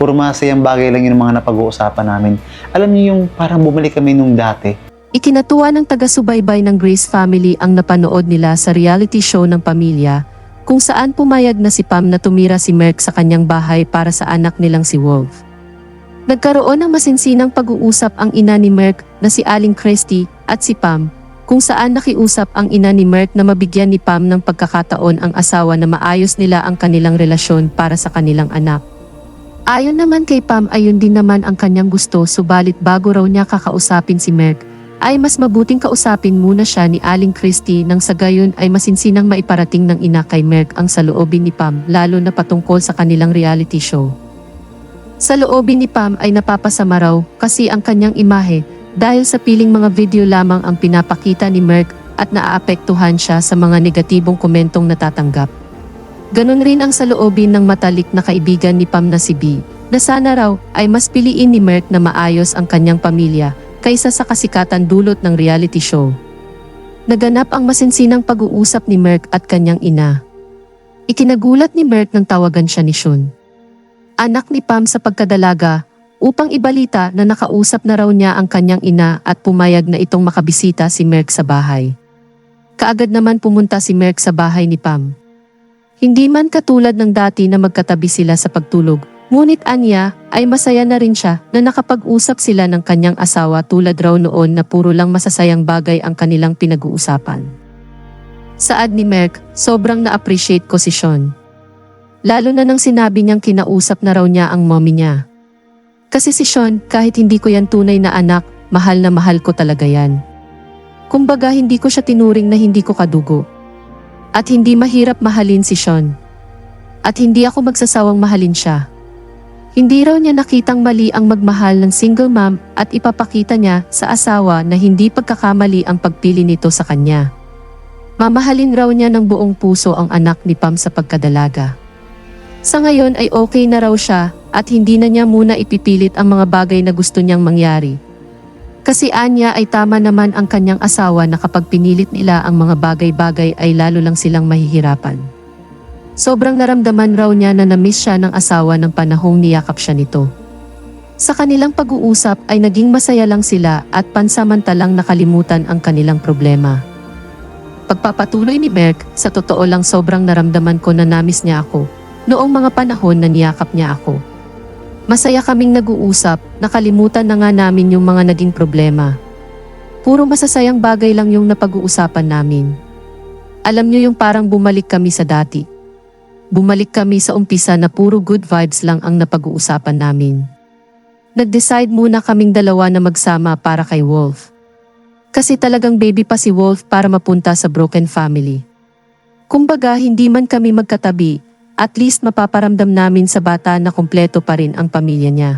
Puro masayang bagay lang yung mga napag-uusapan namin. Alam niyo yung parang bumalik kami nung dati. Ikinatuwa ng taga-subaybay ng Grace family ang napanood nila sa reality show ng pamilya, kung saan pumayag na si Pam na tumira si Merck sa kanyang bahay para sa anak nilang si Wolf. Nagkaroon ng masinsinang pag-uusap ang ina ni Merck na si Aling Christie at si Pam, kung saan nakiusap ang ina ni Merck na mabigyan ni Pam ng pagkakataon ang asawa na maayos nila ang kanilang relasyon para sa kanilang anak. Ayon naman kay Pam ayon din naman ang kanyang gusto subalit bago raw niya kakausapin si Merck, ay mas mabuting kausapin muna siya ni Aling Christie nang sa gayon ay masinsinang maiparating ng ina kay Merck ang saloobin ni Pam lalo na patungkol sa kanilang reality show. Sa loobin ni Pam ay napapasama raw kasi ang kanyang imahe dahil sa piling mga video lamang ang pinapakita ni Merck at naaapektuhan siya sa mga negatibong komentong natatanggap. Ganon rin ang saloobin ng matalik na kaibigan ni Pam na si B, na sana raw ay mas piliin ni Merck na maayos ang kanyang pamilya kaysa sa kasikatan dulot ng reality show. Naganap ang masinsinang pag-uusap ni Merck at kanyang ina. Ikinagulat ni Merck nang tawagan siya ni Shun. Anak ni Pam sa pagkadalaga, upang ibalita na nakausap na raw niya ang kanyang ina at pumayag na itong makabisita si Merck sa bahay. Kaagad naman pumunta si Merck sa bahay ni Pam. Hindi man katulad ng dati na magkatabi sila sa pagtulog, ngunit anya ay masaya na rin siya na nakapag-usap sila ng kanyang asawa tulad raw noon na puro lang masasayang bagay ang kanilang pinag-uusapan. Saad ni Merck, sobrang na-appreciate ko si Sean. Lalo na nang sinabi niyang kinausap na raw niya ang mommy niya. Kasi si Sean, kahit hindi ko yan tunay na anak, mahal na mahal ko talaga yan. Kumbaga hindi ko siya tinuring na hindi ko kadugo. At hindi mahirap mahalin si Sean. At hindi ako magsasawang mahalin siya. Hindi raw niya nakitang mali ang magmahal ng single mom at ipapakita niya sa asawa na hindi pagkakamali ang pagpili nito sa kanya. Mamahalin raw niya ng buong puso ang anak ni Pam sa pagkadalaga. Sa ngayon ay okay na raw siya at hindi na niya muna ipipilit ang mga bagay na gusto niyang mangyari. Kasi anya ay tama naman ang kanyang asawa na kapag pinilit nila ang mga bagay-bagay ay lalo lang silang mahihirapan. Sobrang naramdaman raw niya na namiss siya ng asawa ng panahong niyakap siya nito. Sa kanilang pag-uusap ay naging masaya lang sila at pansamantalang nakalimutan ang kanilang problema. Pagpapatuloy ni Merck, sa totoo lang sobrang naramdaman ko na namiss niya ako noong mga panahon na niyakap niya ako. Masaya kaming nag-uusap, nakalimutan na nga namin yung mga naging problema. Puro masasayang bagay lang yung napag-uusapan namin. Alam niyo yung parang bumalik kami sa dati. Bumalik kami sa umpisa na puro good vibes lang ang napag-uusapan namin. Nag-decide muna kaming dalawa na magsama para kay Wolf. Kasi talagang baby pa si Wolf para mapunta sa broken family. Kumbaga hindi man kami magkatabi, at least mapaparamdam namin sa bata na kumpleto pa rin ang pamilya niya.